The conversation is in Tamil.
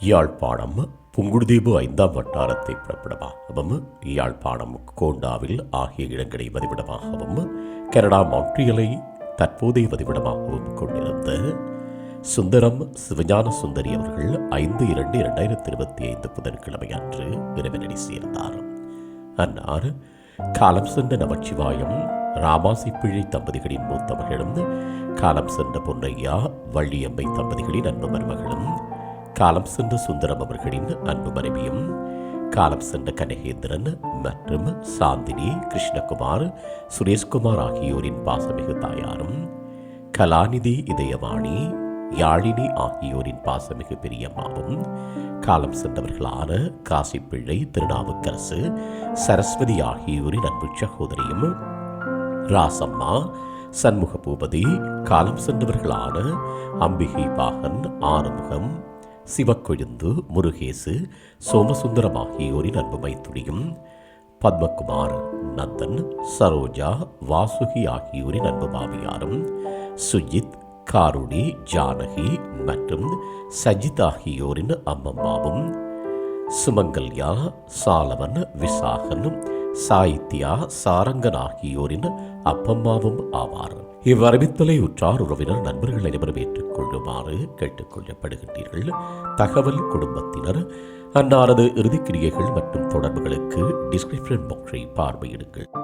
யாழ்ப்பாணம் புங்குடுதீவு ஐந்தாம் வட்டாரத்தை பிறப்பிடமாகவும் யாழ்ப்பாணம் கோண்டாவில் ஆகிய இடங்களை வதிவிடமாகவும் கனடா மான்ட்ரியலை தற்போதைய வதிவிடமாகவும் கொண்டிருந்த சுந்தரம் சிவஞான சுந்தரி அவர்கள் ஐந்து இரண்டு இரண்டாயிரத்தி இருபத்தி ஐந்து புதன்கிழமை அன்று இறைவனடி சேர்ந்தார் அன்னார் காலம் சென்ற நமச்சிவாயம் ராமாசி பிழை தம்பதிகளின் மூத்த மகளும் காலம் சென்ற பொன்னையா வள்ளியம்மை தம்பதிகளின் அன்பு மருமகளும் காலம் சென்ற சுந்தரம் அவர்களின் அன்பு மனைவியும் காலம் சென்ற கனகேந்திரன் மற்றும் சாந்தினி கிருஷ்ணகுமார் சுரேஷ்குமார் ஆகியோரின் பாசமிகு தாயாரும் கலாநிதி இதயவாணி யாழினி ஆகியோரின் பாசமிகு பெரியம்மாவும் காலம் சென்றவர்களான காசிப்பிள்ளை திருநாவுக்கரசு சரஸ்வதி ஆகியோரின் அன்பு சகோதரியும் ராசம்மா சண்முக பூபதி காலம் சென்றவர்களான அம்பிகை பாகன் ஆறுமுகம் சிவக்கொழுந்து முருகேசு சோமசுந்தரம் ஆகியோரின் அன்பு மைத்துடியும் பத்மகுமார் நந்தன் சரோஜா வாசுகி ஆகியோரின் அன்பு மாமியாரும் சுஜித் காருணி ஜானகி மற்றும் சஜித் ஆகியோரின் அம்மம்மாவும் சுமங்கல்யா சாலவன் விசாகன் சாயித்யா சாரங்கன் ஆகியோரின் அப்பம்மாவும் ஆவார். இவ்வறிவித்தலை உற்றார் உறவினர் நண்பர்கள் அனைவரும் ஏற்றுக்கொள்ளுமாறு கேட்டுக்கொள்ளப்படுகின்றீர்கள். தகவல் குடும்பத்தினர் அன்னாரது இறுதிக்கிரியைகள் மற்றும் தொடர்புகளுக்கு டிஸ்கிரிப்ஷன் பாக்ஸை பார்வையிடுங்கள்.